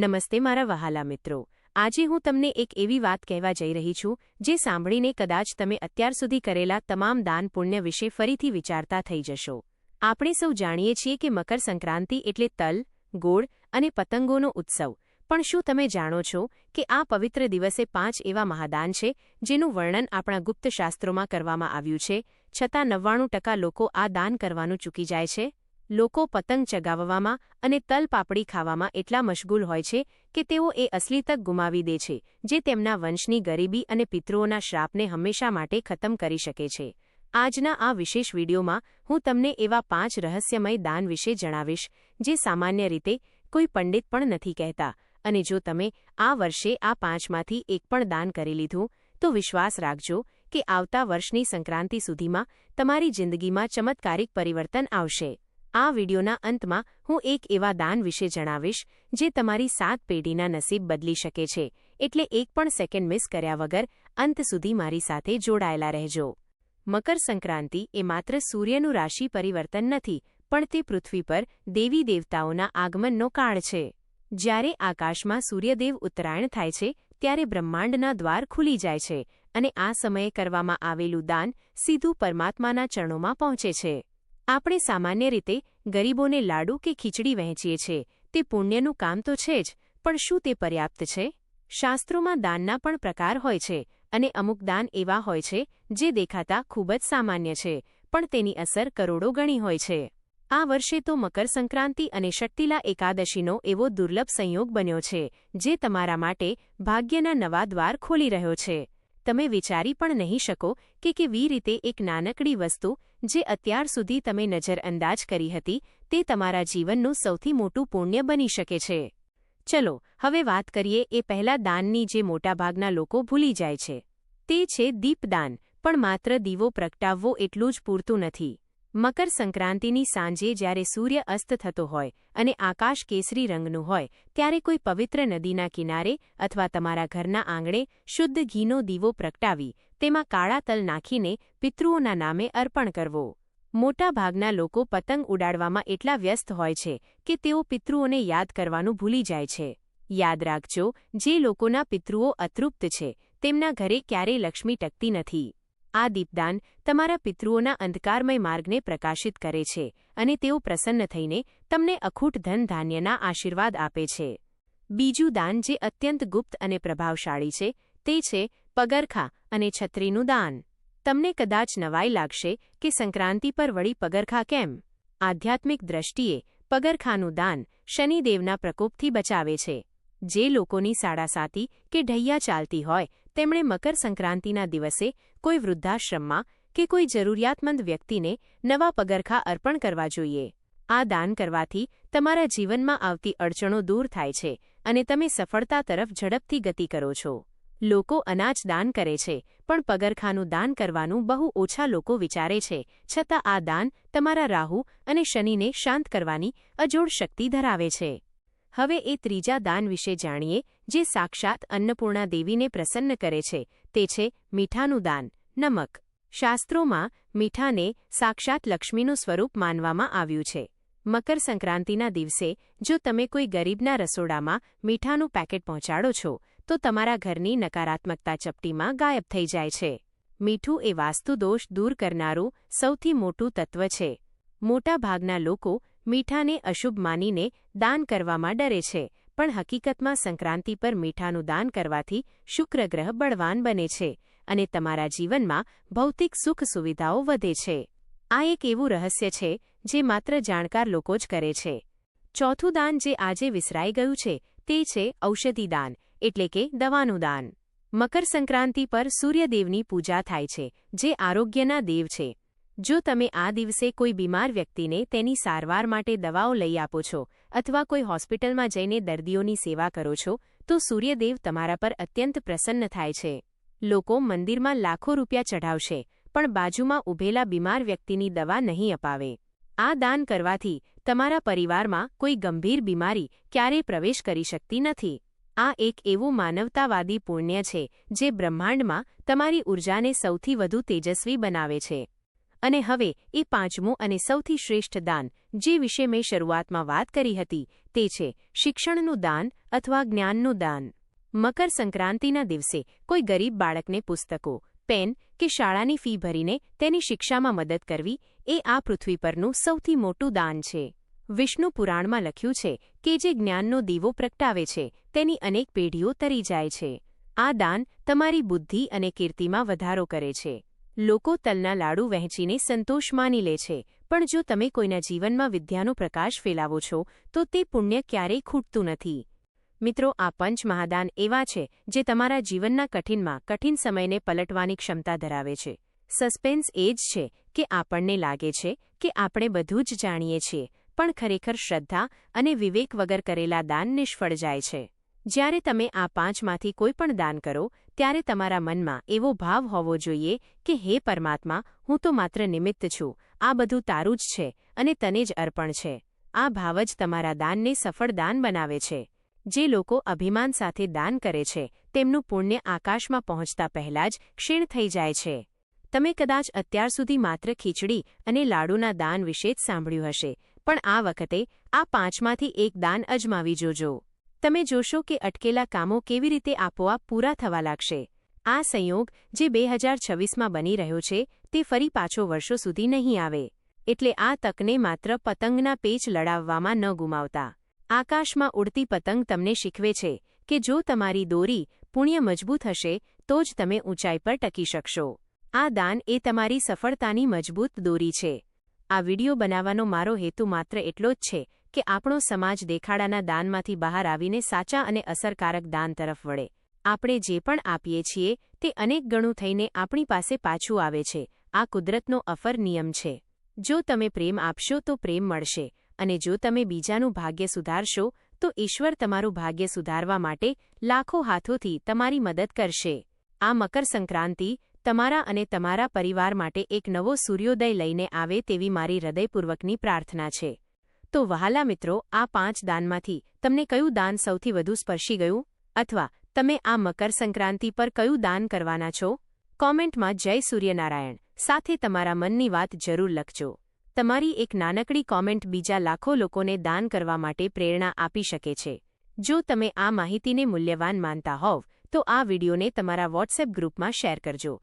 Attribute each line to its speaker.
Speaker 1: નમસ્તે મારા વહાલા મિત્રો. આજે હું તમને એક એવી વાત કહેવા જઈ રહી છું, જે સાંભળીને કદાચ તમે અત્યાર સુધી કરેલા તમામ દાન પુણ્ય વિશે ફરીથી વિચારતા થઈ જશો. આપણે સૌ જાણીએ છીએ કે મકર સંક્રાંતિ એટલે તલ, ગોળ અને પતંગોનો ઉત્સવ. પણ શું તમે જાણો છો કે આ પવિત્ર દિવસે પાંચ એવા મહાદાન છે, જેનું વર્ણન આપણા ગુપ્ત શાસ્ત્રોમાં કરવામાં આવ્યું છે, છતાં નવ્વાણું ટકા લોકો આ દાન કરવાનું ચૂકી જાય છે? લોકો પતંગ ચગાવવામાં અને તલ પાપડી ખાવામાં એટલા મશગુલ હોય છે કે તેઓ એ અસલી તક ગુમાવી દે છે, જે તેમના વંશની ગરીબી અને પિતૃઓના શ્રાપને હંમેશા માટે ખતમ કરી શકે છે. આજના આ વિશેષ વિડીયોમાં હું તમને એવા પાંચ રહસ્યમય દાન વિશે જણાવીશ, જે સામાન્ય રીતે કોઈ પંડિત પણ નથી કહેતા, અને જો તમે આ વર્ષે આ પાંચમાંથી એક પણ દાન કરી લીધું, તો વિશ્વાસ રાખજો કે આવતા વર્ષની સંક્રાંતિ સુધીમાં તમારી જિંદગીમાં ચમત્કારિક પરિવર્તન આવશે. આ વિડીયોના અંતમાં હું એક એવા દાન વિશે જણાવીશ, જે તમારી સાત પેઢીના નસીબ બદલી શકે છે, એટલે એક પણ સેકન્ડ મિસ કર્યા વગર અંત સુધી મારી સાથે જોડાયેલા રહેજો. મકર સંક્રાંતિ એ માત્ર સૂર્યનું રાશિ પરિવર્તન નથી, પણ તે પૃથ્વી પર દેવી દેવતાઓના આગમનનો કાળ છે. જ્યારે આકાશમાં સૂર્યદેવ ઉત્તરાયણ થાય છે, ત્યારે બ્રહ્માંડના દ્વાર ખુલી જાય છે, અને આ સમયે કરવામાં આવેલું દાન સીધું પરમાત્માના ચરણોમાં પહોંચે છે. આપણે સામાન્ય રીતે ગરીબોને લાડુ કે ખીચડી વહેંચીએ છીએ. તે પુણ્યનું કામ તો છે જ, પણ શું તે પર્યાપ્ત છે? શાસ્ત્રોમાં દાનના પણ પ્રકાર હોય છે, અને અમુક દાન એવા હોય છે, જે દેખાતા ખૂબ જ સામાન્ય છે, પણ તેની અસર કરોડો ગણી હોય છે. આ વર્ષે તો મકર સંક્રાંતિ અને શક્તિલા એકાદશીનો એવો દુર્લભ સંયોગ બન્યો છે, જે તમારા માટે ભાગ્યના નવા દ્વાર ખોલી રહ્યો છે. તમે વિચારી પણ નહીં શકો કે કેવી રીતે એક નાનકડી વસ્તુ, જે અત્યાર સુધી તમે નજરઅંદાજ કરી હતી, તે તમારા જીવનનું સૌથી મોટું પુણ્ય બની શકે છે. ચલો, હવે વાત કરીએ એ પહેલા દાનની જે મોટાભાગના લોકો ભૂલી જાય છે. તે છે દીપદાન, પણ માત્ર દીવો પ્રગટાવવો એટલું જ પૂરતું નથી. મકર સંક્રાંતિની સાંજે જ્યારે સૂર્ય અસ્ત થતો હોય અને આકાશ કેસરી રંગનું હોય, ત્યારે કોઈ પવિત્ર નદીના કિનારે અથવા તમારા ઘરના આંગણે શુદ્ધ ઘીનો દીવો પ્રગટાવી, તેમાં કાળા તલ નાખીને પિતૃઓના નામે અર્પણ કરવો. મોટાભાગના લોકો પતંગ ઉડાડવામાં એટલા વ્યસ્ત હોય છે કે તેઓ પિતૃઓને યાદ કરવાનું ભૂલી જાય છે. યાદ રાખજો, જે લોકોના પિતૃઓ અતૃપ્ત છે, તેમના ઘરે ક્યારેય લક્ષ્મી ટકતી નથી. આ દીપદાન તમારા પિતૃઓના અંધકારમય માર્ગને પ્રકાશિત કરે છે અને તેઓ પ્રસન્ન થઈને તમને અખૂટ ધન ધાન્યના આશીર્વાદ આપે છે. બીજું દાન જે અત્યંત ગુપ્ત અને પ્રભાવશાળી છે, તે છે પગરખા અને છત્રીનું દાન. તમને કદાચ નવાઈ લાગશે કે સંક્રાંતિ પર વળી પગરખા કેમ? આધ્યાત્મિક દ્રષ્ટિએ પગરખાનું દાન શનિદેવના પ્રકોપથી બચાવે છે. જે લોકોની સાડાસાતી કે ઢૈયા ચાલતી હોય તેમણે મકર સંક્રાંતિના દિવસે કોઈ વૃદ્ધાશ્રમમાં કે કોઈ જરૂરિયાતમંદ વ્યક્તિને નવા પગરખા અર્પણ કરવા જોઈએ. આ દાન કરવાથી તમારા જીવનમાં આવતી અડચણો દૂર થાય છે અને તમે સફળતા તરફ ઝડપથી ગતિ કરો છો. લોકો અનાજ દાન કરે છે, પણ પગરખાનું દાન કરવાનું બહુ ઓછા લોકો વિચારે છે, છતાં આ દાન તમારા રાહુ અને શનિને શાંત કરવાની અજોડ શક્તિ ધરાવે છે. હવે એ ત્રીજા દાન વિશે જાણીએ, જે સાક્ષાત અન્નપૂર્ણા દેવીને પ્રસન્ન કરે છે, તે છે મીઠાનું દાન, નમક. શાસ્ત્રોમાં મીઠાને સાક્ષાત લક્ષ્મીનું સ્વરૂપ માનવામાં આવ્યું છે. મકર સંક્રાંતિના દિવસે, જો તમે કોઈ ગરીબના રસોડામાં મીઠાનું પેકેટ પહોંચાડો છો, તો તમારા ઘરની નકારાત્મકતા ચપટીમાં ગાયબ થઈ જાય છે. મીઠું એ વાસ્તુદોષ દૂર કરનારું સૌથી મોટું તત્વ છે. મોટાભાગના લોકો મીઠાને અશુભ માનીને દાન કરવામાં ડરે છે, પણ હકીકતમાં સંક્રાંતિ પર મીઠાનું દાન કરવાથી શુક્ર ગ્રહ બળવાન બને છે અને તમારા જીવનમાં ભૌતિક સુખ સુવિધાઓ વધે છે. આ એક એવું રહસ્ય છે જે માત્ર જાણકાર લોકો જ કરે છે. ચોથું દાન જે આજે વિસરાઈ ગયું છે તે છે ઔષધિ દાન, એટલે કે દવાનું દાન. મકર સંક્રાંતિ પર સૂર્યદેવની પૂજા થાય છે, જે આરોગ્યના દેવ છે. જો તમે આ દિવસે કોઈ બીમાર વ્યક્તિને તેની સારવાર માટે દવાઓ લઈ આપો છો અથવા કોઈ હોસ્પિટલમાં જઈને દર્દીઓની સેવા કરો છો, તો સૂર્યદેવ તમારા પર અત્યંત પ્રસન્ન થાય છે. લોકો મંદિરમાં લાખો રૂપિયા ચઢાવશે, પણ બાજુમાં ઊભેલા બીમાર વ્યક્તિની દવા નહીં અપાવે. આ દાન કરવાથી તમારા પરિવારમાં કોઈ ગંભીર બીમારી ક્યારેય પ્રવેશ કરી શકતી નથી. આ એક એવું માનવતાવાદી પુણ્ય છે, જે બ્રહ્માંડમાં તમારી ઊર્જાને સૌથી વધુ તેજસ્વી બનાવે છે. અને હવે એ પાંચમું અને સૌથી શ્રેષ્ઠ દાન, જે વિશે મેં શરૂઆતમાં વાત કરી હતી, તે છે શિક્ષણનું દાન અથવા જ્ઞાનનું દાન. મકર સંક્રાંતિના દિવસે કોઈ ગરીબ બાળકને પુસ્તકો, પેન કે શાળાની ફી ભરીને તેની શિક્ષામાં મદદ કરવી, એ આ પૃથ્વી પરનું સૌથી મોટું દાન છે. વિષ્ણુ પુરાણમાં લખ્યું છે કે જે જ્ઞાનનો દીવો પ્રગટાવે છે, તેની અનેક પેઢીઓ તરી જાય છે. આ દાન તમારી બુદ્ધિ અને કીર્તિમાં વધારો કરે છે. લોકો તલના લાડુ વહેંચીને સંતોષ માની લે છે. પણ જો તમે કોઈના જીવનમાં વિદ્યાનો પ્રકાશ ફેલાવો છો, તો તે પુણ્ય ક્યારેય ખૂટતું નથી. મિત્રો, આ પંચ મહાદાન એવા છે, જે તમારા જીવનના કઠિનમાં, કઠિન સમયને પલટવાની ક્ષમતા ધરાવે છે. સસ્પેન્સ એ જ છે, કે આપણને લાગે છે, કે આપણે બધું જ જાણીએ છીએ, પણ ખરેખર શ્રદ્ધા અને વિવેક વગર કરેલા દાન નિષ્ફળ જાય છે. જ્યારે તમે આ પાંચમાંથી કોઈ પણ દાન કરો, ત્યારે તમારા મનમાં એવો ભાવ હોવો જોઈએ કે, હે પરમાત્મા, હું તો માત્ર નિમિત્ત છું. આ બધું તારું જ છે અને તને જ અર્પણ છે. આ ભાવ જ તમારા દાનને સફળ દાન બનાવે છે જે લોકો અભિમાન સાથે દાન કરે છે, તેમનું પુણ્ય આકાશમાં પહોંચતા પહેલાં જ ક્ષીણ થઈ જાય છે. તમે કદાચ અત્યાર સુધી માત્ર ખીચડી અને લાડુના દાન વિશે જ સાંભળ્યું હશે, પણ આ વખતે આ પાંચમાંથી એક દાન અજમાવી જોજો. તમે જોશો કે અટકેલા કામો કેવી રીતે આપોઆપ પૂરા થવા લાગશે. આ સંયોગ, જે બે હજાર છવ્વીસમાં બની રહ્યો છે, તે ફરી પાછો વર્ષો સુધી નહીં આવે. એટલે આ તકને માત્ર પતંગના પેચ લડાવવામાં ન ગુમાવતા. આકાશમાં ઉડતી પતંગ તમને શીખવે છે કે જો તમારી દોરી પુણ્ય મજબૂત હશે, તો જ તમે ઊંચાઈ પર ટકી શકશો. આ દાન એ તમારી સફળતાની મજબૂત દોરી છે. આ વીડિયો બનાવવાનો મારો હેતુ માત્ર એટલો જ છે કે આપણો સમાજ દેખાડાના દાનમાંથી બહાર આવીને સાચા અને અસરકારક દાન તરફ વળે. આપણે જે પણ આપીએ છીએ, તે અનેક ગણું થઈને આપણી પાસે પાછું આવે છે. આ કુદરતનો અફર નિયમ છે. જો તમે પ્રેમ આપશો તો પ્રેમ મળશે, અને જો તમે બીજાનું ભાગ્ય સુધારશો, તો ઈશ્વર તમારું ભાગ્ય સુધારવા માટે લાખો હાથોથી તમારી મદદ કરશે. આ મકર સંક્રાંતિ તમારા અને તમારા પરિવાર માટે એક નવો સૂર્યોદય લઈને આવે તેવી મારી હૃદયપૂર્વકની પ્રાર્થના છે. તો વહાલા મિત્રો, આ પાંચ દાનમાંથી તમને કયું દાન સૌથી વધુ સ્પર્શી ગયું? અથવા તમે આ મકર સંક્રાંતિ પર કયું દાન કરવાના છો? કોમેન્ટમાં જય સૂર્યનારાયણ. સાથે તમારા મનની વાત જરૂર લખજો. તમારી એક નાનકડી કોમેન્ટ બીજા લાખો લોકોને દાન કરવા માટે પ્રેરણા આપી શકે છે. જો તમે આ માહિતીને મૂલ્યવાન માનતા હોવ, તો આ વિડીયોને તમારા વોટ્સએપ ગ્રુપમાં શેર કરજો.